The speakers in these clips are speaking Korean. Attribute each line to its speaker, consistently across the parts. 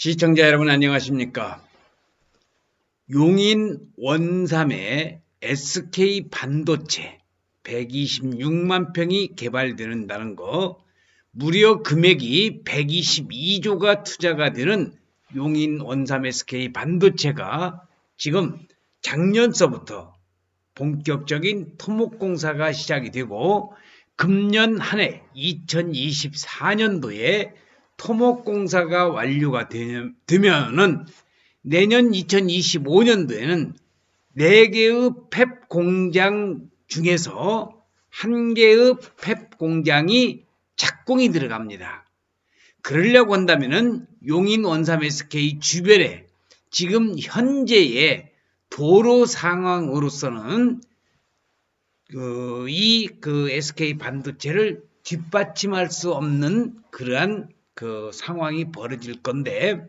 Speaker 1: 시청자 여러분 안녕하십니까? 용인 원삼의 SK 반도체 126만 평이 개발되는다는 거, 무려 금액이 122조가 투자가 되는 용인 원삼 SK 반도체가 지금 작년서부터 본격적인 토목공사가 시작이 되고 금년 한 해 2024년도에 토목공사가 완료가 되면은 내년 2025년도에는 4개의 펩 공장 중에서 한 개의 펩 공장이 착공이 들어갑니다. 그러려고 한다면은 용인 원삼 SK 주변에 지금 현재의 도로 상황으로서는 그, 이, 그 SK 반도체를 뒷받침할 수 없는 그러한 그 상황이 벌어질 건데,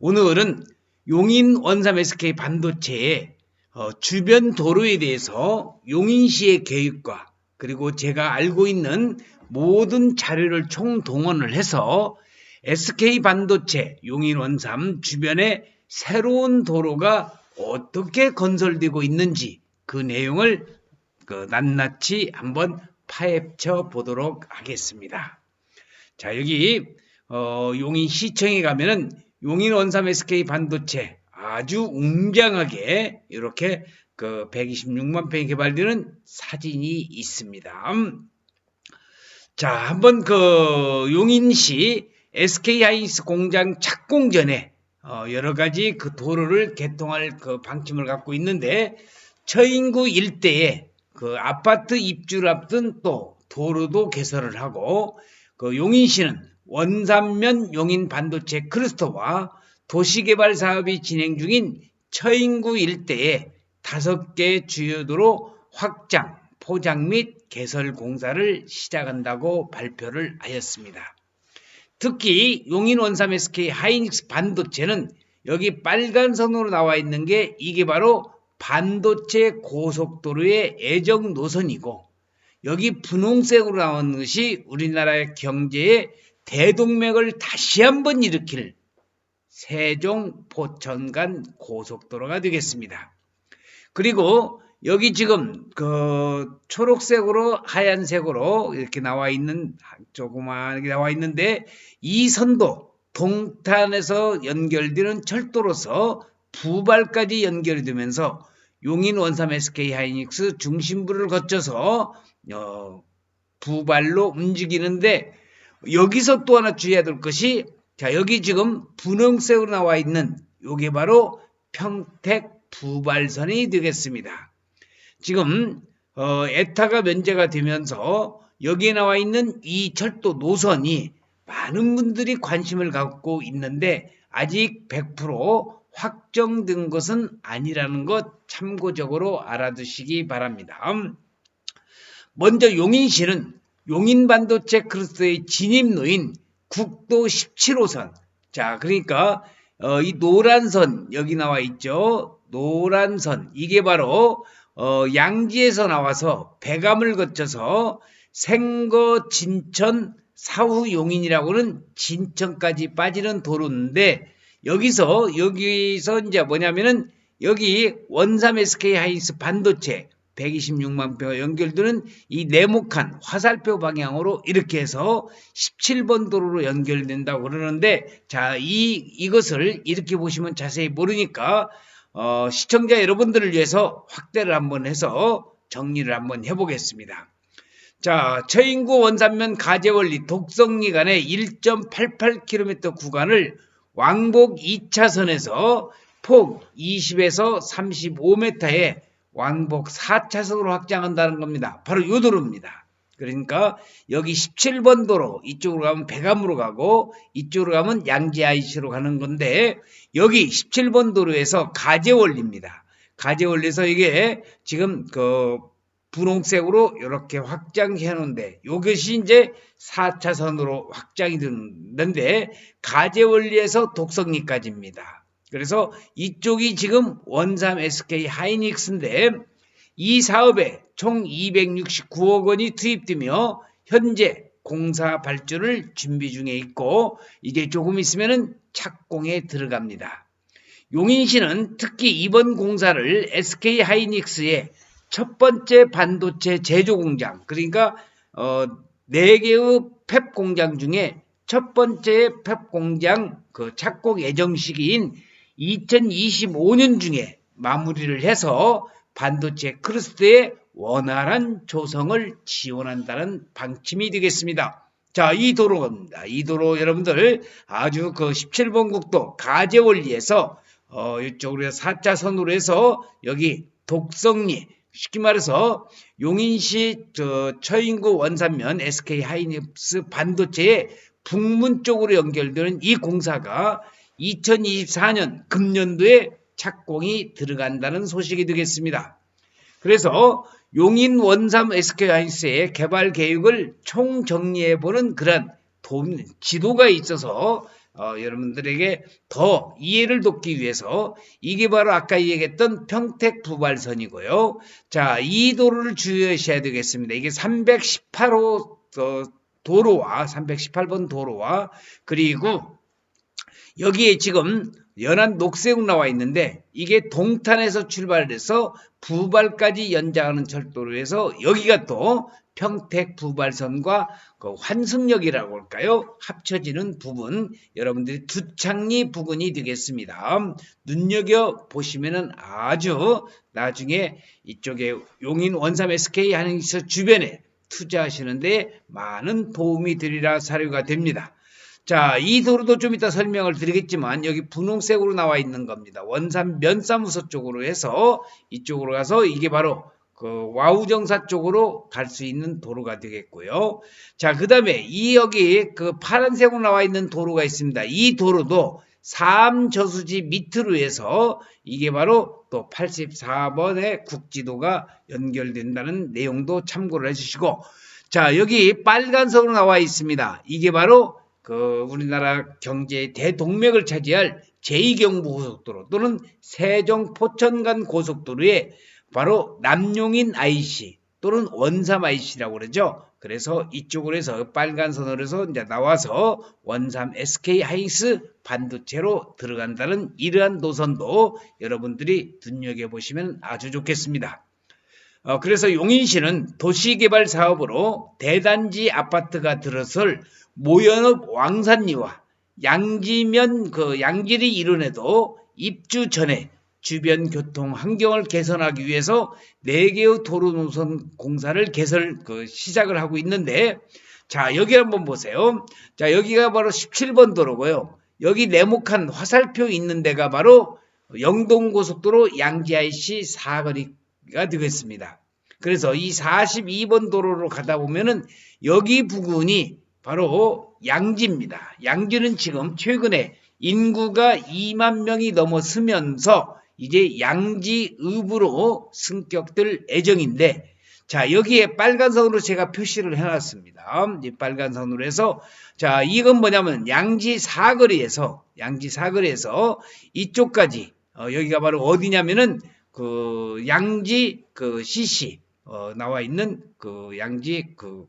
Speaker 1: 오늘은 용인 원삼 SK 반도체의 어, 주변 도로에 대해서 용인시의 계획과 그리고 제가 알고 있는 모든 자료를 총동원을 해서 SK 반도체 용인 원삼 주변에 새로운 도로가 어떻게 건설되고 있는지 그 내용을 그 낱낱이 한번 파헤쳐 보도록 하겠습니다. 자 여기 어, 용인 시청에 가면은 용인 원삼 SK 반도체 아주 웅장하게 이렇게 그 126만 평이 개발되는 사진이 있습니다. 자, 한번 그 용인시 SK 하이닉스 공장 착공 전에 어 여러 가지 그 도로를 개통할 그 방침을 갖고 있는데 처인구 일대에 그 아파트 입주를 앞둔 또 도로도 개설을 하고 그 용인시는 원삼면 용인 반도체 클러스터와 도시개발 사업이 진행 중인 처인구 일대에 다섯 개 주요 도로 확장, 포장 및 개설 공사를 시작한다고 발표를 하였습니다. 특히 용인 원삼 SK 하이닉스 반도체는 여기 빨간 선으로 나와 있는 게 이게 바로 반도체 고속도로의 애정 노선이고 여기 분홍색으로 나온 것이 우리나라의 경제의 대동맥을 다시 한번 일으킬 세종 포천간 고속도로가 되겠습니다. 그리고 여기 지금 그 초록색으로 하얀색으로 이렇게 나와 있는 조그마하게 나와 있는데 이 선도 동탄에서 연결되는 철도로서 부발까지 연결이 되면서 용인 원삼 SK 하이닉스 중심부를 거쳐서 어, 부발로 움직이는데 여기서 또 하나 주의해야 될 것이 자 여기 지금 분홍색으로 나와 있는 요게 바로 평택 부발선이 되겠습니다. 지금 어, 에타가 면제가 되면서 여기에 나와 있는 이 철도 노선이 많은 분들이 관심을 갖고 있는데 아직 100% 확정된 것은 아니라는 것 참고적으로 알아두시기 바랍니다. 먼저 용인시는 용인반도체 크루스의 진입로인 국도 17호선. 자 그러니까 어, 이 노란 선 여기 나와 있죠? 노란 선. 이게 바로 어, 양지에서 나와서 배감을 거쳐서 생거 진천 사후 용인이라고는 진천까지 빠지는 도로인데 여기서 여기서 이제 뭐냐면은 여기 원삼 SK 하이닉스 반도체 126만 표 연결되는 이 네모칸 화살표 방향으로 이렇게 해서 17번 도로로 연결된다고 그러는데 자, 이 이것을 이렇게 보시면 자세히 모르니까 어, 시청자 여러분들을 위해서 확대를 한번 해서 정리를 한번 해보겠습니다. 자, 처인구 원산면 가재원리 독성리 간의 1.88km 구간을 왕복 2차선에서 폭 20에서 35m의 왕복 4차선으로 확장한다는 겁니다. 바로 요 도로입니다. 그러니까 여기 17번 도로 이쪽으로 가면 배감으로 가고 이쪽으로 가면 양지 IC로 가는 건데 여기 17번 도로에서 가재원리입니다. 가재원리에서 이게 지금 그 분홍색으로 이렇게 확장해 놓은데 이것이 이제 4차선으로 확장이 되는데 가재원리에서 독성리까지입니다. 그래서 이쪽이 지금 원삼 SK 하이닉스인데 이 사업에 총 269억 원이 투입되며 현재 공사 발주를 준비 중에 있고 이제 조금 있으면은 착공에 들어갑니다. 용인시는 특히 이번 공사를 SK 하이닉스의 첫 번째 반도체 제조 공장 그러니까 어, 네 개의 펩 공장 중에 첫 번째 펩 공장 그 착공 예정 시기인 2025년 중에 마무리를 해서 반도체 크루스트의 원활한 조성을 지원한다는 방침이 되겠습니다. 자, 이 도로입니다. 이 도로 여러분들 아주 그 17번 국도 가재원리에서 어, 이쪽으로 4차선으로 해서 여기 독성리 쉽게 말해서 용인시 저 처인구 원산면 SK 하이닉스 반도체의 북문 쪽으로 연결되는 이 공사가 2024년 금년도에 착공이 들어간다는 소식이 되겠습니다. 그래서 용인 원삼 SK 하이닉스의 개발 계획을 총정리해보는 그런 돈, 지도가 있어서 어, 여러분들에게 더 이해를 돕기 위해서 이게 바로 아까 얘기했던 평택 부발선이고요. 자, 이 도로를 주의하셔야 되겠습니다. 이게 318호 어, 도로와 318번 도로와 그리고 여기에 지금 연안 녹색으로 나와 있는데 이게 동탄에서 출발해서 부발까지 연장하는 철도로 해서 여기가 또 평택 부발선과 그 환승역이라고 할까요? 합쳐지는 부분 여러분들이 두창리 부근이 되겠습니다. 눈여겨 보시면은 아주 나중에 이쪽에 용인 원삼 SK 하는서 주변에 투자하시는데 많은 도움이 되리라 사료가 됩니다. 자, 이 도로도 좀 이따 설명을 드리겠지만 여기 분홍색으로 나와 있는 겁니다. 원산 면사무소 쪽으로 해서 이쪽으로 가서 이게 바로 그 와우정사 쪽으로 갈 수 있는 도로가 되겠고요. 자, 그 다음에 이 여기 그 파란색으로 나와 있는 도로가 있습니다. 이 도로도 삼저수지 밑으로 해서 이게 바로 또 84번의 국지도가 연결된다는 내용도 참고를 해주시고 자 여기 빨간색으로 나와 있습니다. 이게 바로 그 우리나라 경제의 대동맥을 차지할 제2경부 고속도로 또는 세종 포천 간 고속도로에 바로 남용인 IC 또는 원삼 IC라고 그러죠. 그래서 이쪽으로 해서 빨간 선으로 해서 이제 나와서 원삼 SK 하이스 반도체로 들어간다는 이러한 노선도 여러분들이 눈여겨 보시면 아주 좋겠습니다. 어, 그래서 용인시는 도시개발 사업으로 대단지 아파트가 들어설 모연업 왕산리와 양지면 그 양지리 이론에도 입주 전에 주변 교통 환경을 개선하기 위해서 4개의 도로 노선 공사를 개설 그 시작을 하고 있는데 자 여기 한번 보세요. 자 여기가 바로 17번 도로고요. 여기 네모칸 화살표 있는 데가 바로 영동고속도로 양지IC 사거리가 되겠습니다. 그래서 이 42번 도로로 가다 보면은 여기 부근이 바로 양지입니다. 양지는 지금 최근에 인구가 2만 명이 넘어서면서 이제 양지읍으로 승격될 예정인데 자 여기에 빨간 선으로 제가 표시를 해놨습니다. 이 빨간 선으로 해서 자 이건 뭐냐면 양지 사거리에서 양지 사거리에서 이쪽까지 어, 여기가 바로 어디냐면은 그 양지 그 CC 어, 나와 있는 그 양지 그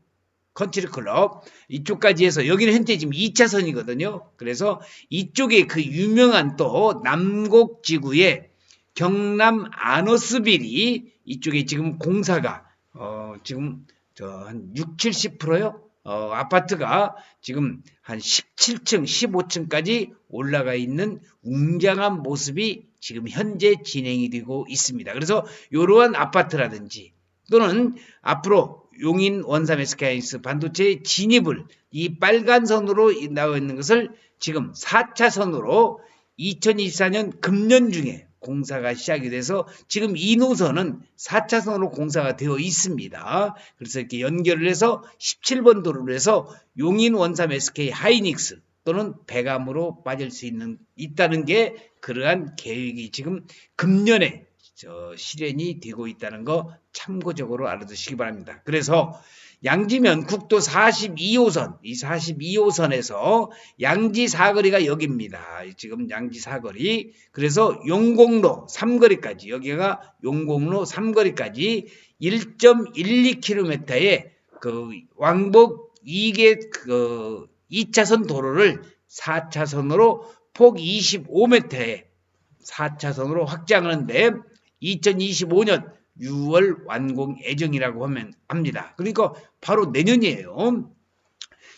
Speaker 1: 컨트리 클럽 이쪽까지 해서 여기는 현재 지금 2차선이거든요. 그래서 이쪽에 그 유명한 또 남곡 지구의 경남 아너스빌이 이쪽에 지금 공사가 어 지금 저한 6, 70%요. 어 아파트가 지금 한 17층, 15층까지 올라가 있는 웅장한 모습이 지금 현재 진행이 되고 있습니다. 그래서 이러한 아파트라든지 또는 앞으로 용인 원삼 SK하이닉스 반도체의 진입을 이 빨간 선으로 나와 있는 것을 지금 4차 선으로 2024년 금년 중에 공사가 시작이 돼서 지금 이 노선은 4차선으로 공사가 되어 있습니다. 그래서 이렇게 연결을 해서 17번 도로로 해서 용인 원삼 SK 하이닉스 또는 배감으로 빠질 수 있는 있다는 게 그러한 계획이 지금 금년에 저 실현이 되고 있다는 거 참고적으로 알아두시기 바랍니다. 그래서 양지면 국도 42호선, 이 42호선에서 양지 사거리가 여기입니다. 지금 양지 사거리. 그래서 용공로 3거리까지, 여기가 용공로 3거리까지 1.12km의 그 왕복 이게 그 2차선 도로를 4차선으로 폭 25m에 4차선으로 확장하는데 2025년 6월 완공 예정이라고 하면 합니다. 그러니까 바로 내년이에요.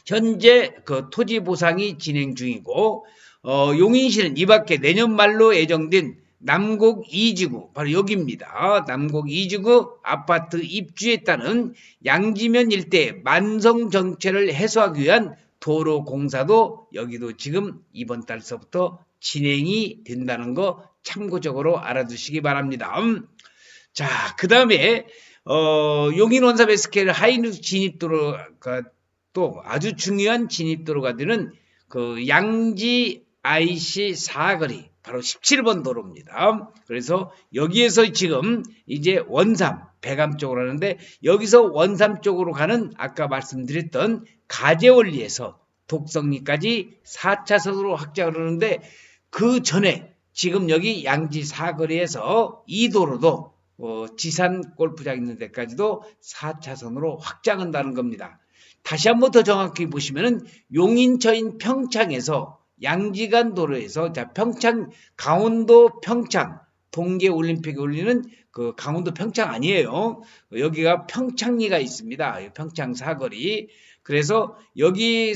Speaker 1: 현재 그 토지 보상이 진행 중이고 어, 용인시는 이 밖에 내년 말로 예정된 남곡 2지구 바로 여기입니다. 남곡 2지구 아파트 입주에 따른 양지면 일대 만성 정체를 해소하기 위한 도로 공사도 여기도 지금 이번 달서부터 진행이 된다는 거 참고적으로 알아두시기 바랍니다. 음. 자, 그 다음에 어, 용인 원삼 SKL 하이누 진입도로가 또 아주 중요한 진입도로가 되는 그 양지 IC 사거리 바로 17번 도로입니다. 그래서 여기에서 지금 이제 원삼 배감 쪽으로 하는데 여기서 원삼 쪽으로 가는 아까 말씀드렸던 가재원리에서 독성리까지 4차선으로 확장을 하는데 그 전에 지금 여기 양지 사거리에서 이 도로도 어, 지산 골프장 있는 데까지도 4차선으로 확장한다는 겁니다. 다시 한 번 더 정확히 보시면은 용인처인 평창에서 양지간 도로에서 자 평창 강원도 평창 동계 올림픽에 올리는 그 강원도 평창 아니에요. 여기가 평창리가 있습니다. 평창 사거리. 그래서 여기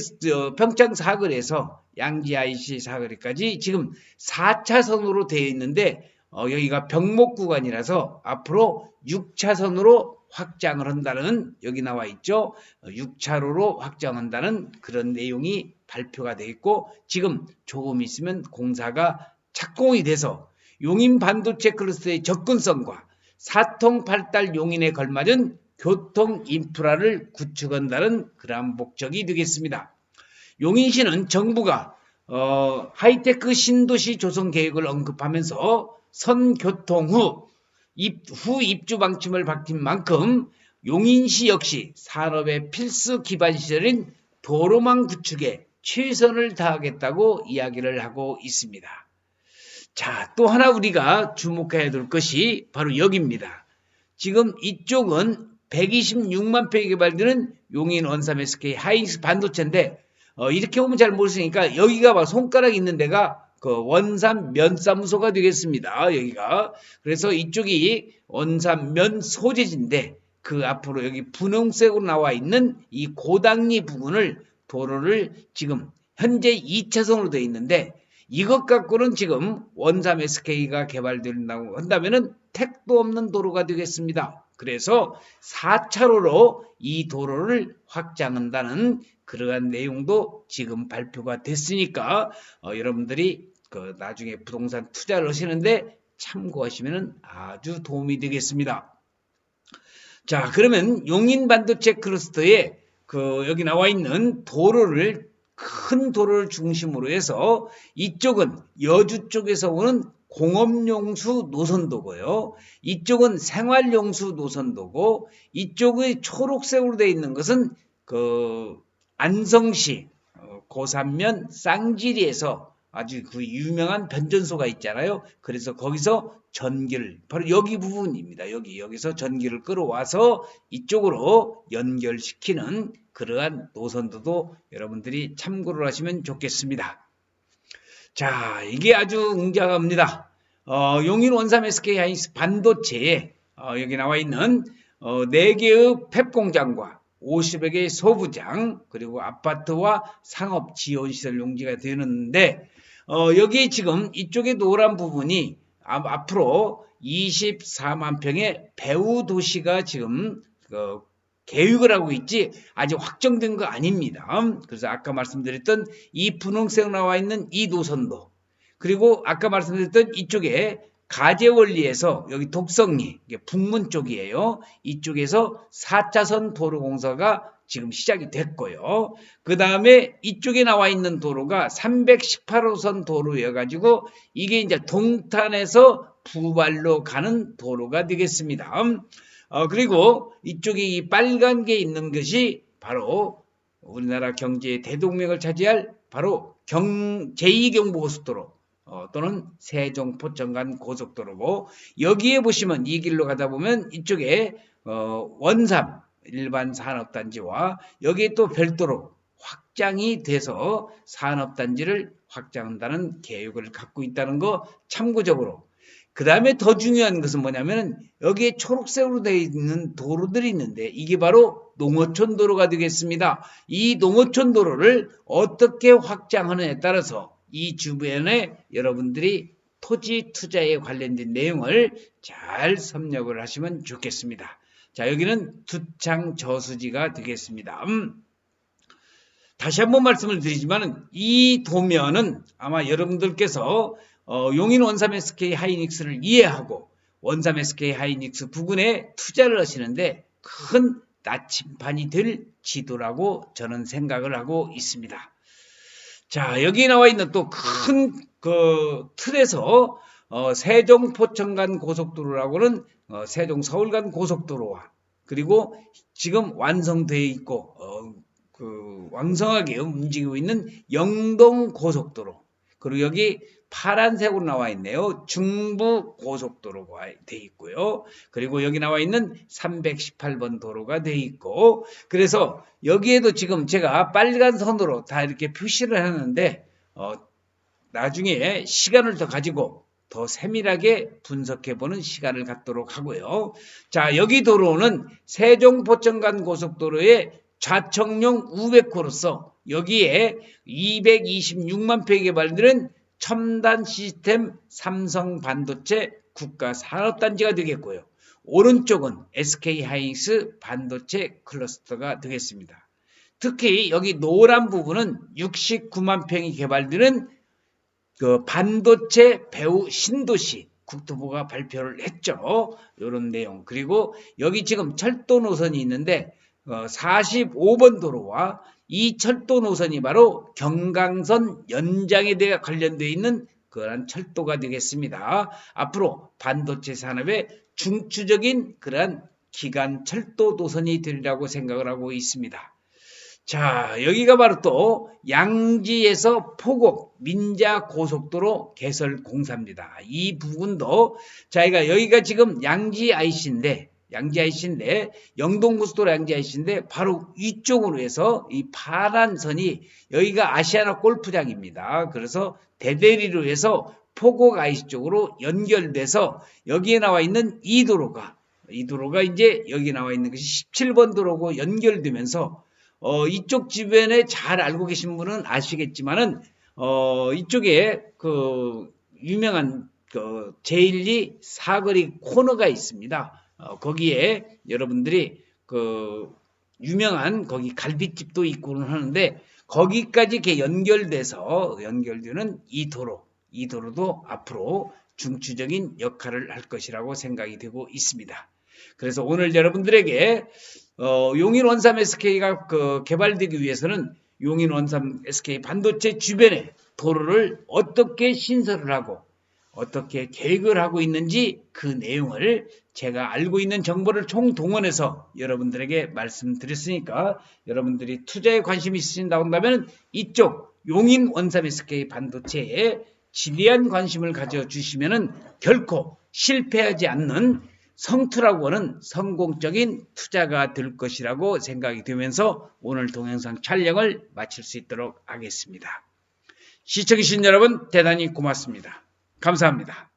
Speaker 1: 평창 사거리에서 양지 IC 사거리까지 지금 4차선으로 되어 있는데 어, 여기가 병목 구간이라서 앞으로 6차선으로 확장을 한다는 여기 나와 있죠. 6차로로 확장한다는 그런 내용이 발표가 되어 있고 지금 조금 있으면 공사가 착공이 돼서 용인 반도체 클러스터의 접근성과 사통 팔달 용인에 걸맞은 교통 인프라를 구축한다는 그러한 목적이 되겠습니다. 용인시는 정부가 어, 하이테크 신도시 조성 계획을 언급하면서 선교통 후, 입, 후 입주 방침을 밝힌 만큼 용인시 역시 산업의 필수 기반 시설인 도로망 구축에 최선을 다하겠다고 이야기를 하고 있습니다. 자, 또 하나 우리가 주목해야 될 것이 바로 여기입니다. 지금 이쪽은 126만 평에 개발되는 용인 원삼 SK 하이닉스 반도체인데 어, 이렇게 보면 잘 모르시니까 여기가 막 손가락 있는 데가 그 원산 면사무소가 되겠습니다. 여기가 그래서 이쪽이 원산 면 소재지인데 그 앞으로 여기 분홍색으로 나와 있는 이 고당리 부분을 도로를 지금 현재 2차선으로 되어 있는데 이것 갖고는 지금 원삼 SK가 개발된다고 한다면은 택도 없는 도로가 되겠습니다. 그래서 4차로로 이 도로를 확장한다는 그러한 내용도 지금 발표가 됐으니까 어, 여러분들이 그 나중에 부동산 투자를 하시는데 참고하시면 아주 도움이 되겠습니다. 자, 그러면 용인 반도체 클러스터에 그 여기 나와 있는 도로를 큰 도로를 중심으로 해서 이쪽은 여주 쪽에서 오는 공업용수 노선도고요. 이쪽은 생활용수 노선도고 이쪽의 초록색으로 되어 있는 것은 그 안성시 어, 고산면 쌍지리에서 아주 그 유명한 변전소가 있잖아요. 그래서 거기서 전기를 바로 여기 부분입니다. 여기 여기서 전기를 끌어와서 이쪽으로 연결시키는 그러한 노선도도 여러분들이 참고를 하시면 좋겠습니다. 자, 이게 아주 웅장합니다. 어, 용인 원삼 SK 하이닉스 반도체에 어, 여기 나와 있는 어, 4개의 펩 공장과 50여 개의 소부장 그리고 아파트와 상업 지원 시설 용지가 되는데 어, 여기 지금 이쪽에 노란 부분이 앞으로 24만 평의 배우 도시가 지금 그 계획을 하고 있지 아직 확정된 거 아닙니다. 그래서 아까 말씀드렸던 이 분홍색 나와 있는 이 노선도 그리고 아까 말씀드렸던 이쪽에 가재원리에서 여기 독성리 북문 쪽이에요. 이쪽에서 4차선 도로 공사가 지금 시작이 됐고요. 그 다음에 이쪽에 나와 있는 도로가 318호선 도로여가지고 이게 이제 동탄에서 부발로 가는 도로가 되겠습니다. 어, 그리고 이쪽에 이 빨간 게 있는 것이 바로 우리나라 경제의 대동맥을 차지할 바로 경, 제2경부고속도로 어, 또는 세종포천간 고속도로고 여기에 보시면 이 길로 가다 보면 이쪽에 어, 원삼 일반 산업단지와 여기에 또 별도로 확장이 돼서 산업단지를 확장한다는 계획을 갖고 있다는 거 참고적으로 그 다음에 더 중요한 것은 뭐냐면 여기에 초록색으로 되어 있는 도로들이 있는데 이게 바로 농어촌 도로가 되겠습니다. 이 농어촌 도로를 어떻게 확장하느냐에 따라서 이 주변에 여러분들이 토지 투자에 관련된 내용을 잘 섭렵을 하시면 좋겠습니다. 자, 여기는 두창 저수지가 되겠습니다. 음, 다시 한번 말씀을 드리지만 이 도면은 아마 여러분들께서 어, 용인 원삼 SK 하이닉스를 이해하고 원삼 SK 하이닉스 부근에 투자를 하시는데 큰 나침반이 될 지도라고 저는 생각을 하고 있습니다. 자, 여기 나와 있는 또 큰 그 틀에서 어, 세종 포천 간 고속도로라고는 어, 세종 서울 간 고속도로와 그리고 지금 완성되어 있고 어, 그 왕성하게 움직이고 있는 영동 고속도로 그리고 여기 파란색으로 나와 있네요. 중부 고속도로가 돼 있고요. 그리고 여기 나와 있는 318번 도로가 돼 있고 그래서 여기에도 지금 제가 빨간 선으로 다 이렇게 표시를 하는데 어, 나중에 시간을 더 가지고 더 세밀하게 분석해 보는 시간을 갖도록 하고요. 자, 여기 도로는 세종 포천간 고속도로의 좌청용 우백호로서 여기에 226만 평에 개발되는 첨단 시스템 삼성 반도체 국가 산업단지가 되겠고요. 오른쪽은 SK 하이닉스 반도체 클러스터가 되겠습니다. 특히 여기 노란 부분은 69만 평이 개발되는 그 반도체 배후 신도시 국토부가 발표를 했죠. 이런 내용. 그리고 여기 지금 철도 노선이 있는데 45번 도로와 이 철도 노선이 바로 경강선 연장에 대해 관련되어 있는 그러한 철도가 되겠습니다. 앞으로 반도체 산업의 중추적인 그러한 기간 철도 노선이 되리라고 생각을 하고 있습니다. 자, 여기가 바로 또 양지에서 포곡 민자 고속도로 개설 공사입니다. 이 부분도 저희가 여기가 지금 양지 IC인데 양지 IC인데 영동고속도로 양지 IC인데 바로 이쪽으로 해서 이 파란 선이 여기가 아시아나 골프장입니다. 그래서 대대리로 해서 포곡 IC 쪽으로 연결돼서 여기에 나와 있는 이 도로가 이 도로가 이제 여기 나와 있는 것이 17번 도로고 연결되면서 어, 이쪽 주변에 잘 알고 계신 분은 아시겠지만은 어, 이쪽에 그 유명한 그 제1리 사거리 코너가 있습니다. 어, 거기에 여러분들이 그 유명한 거기 갈비집도 있고는 하는데 거기까지 이렇게 연결돼서 연결되는 이 도로, 이 도로도 앞으로 중추적인 역할을 할 것이라고 생각이 되고 있습니다. 그래서 오늘 여러분들에게 어, 용인 원삼 SK가 그 개발되기 위해서는 용인 원삼 SK 반도체 주변에 도로를 어떻게 신설을 하고 어떻게 계획을 하고 있는지 그 내용을 제가 알고 있는 정보를 총동원해서 여러분들에게 말씀드렸으니까 여러분들이 투자에 관심이 있으신다고 한다면 이쪽 용인 원삼 SK 반도체에 지대한 관심을 가져주시면 결코 실패하지 않는 성투라고 하는 성공적인 투자가 될 것이라고 생각이 되면서 오늘 동영상 촬영을 마칠 수 있도록 하겠습니다. 시청해주신 여러분 대단히 고맙습니다. 감사합니다.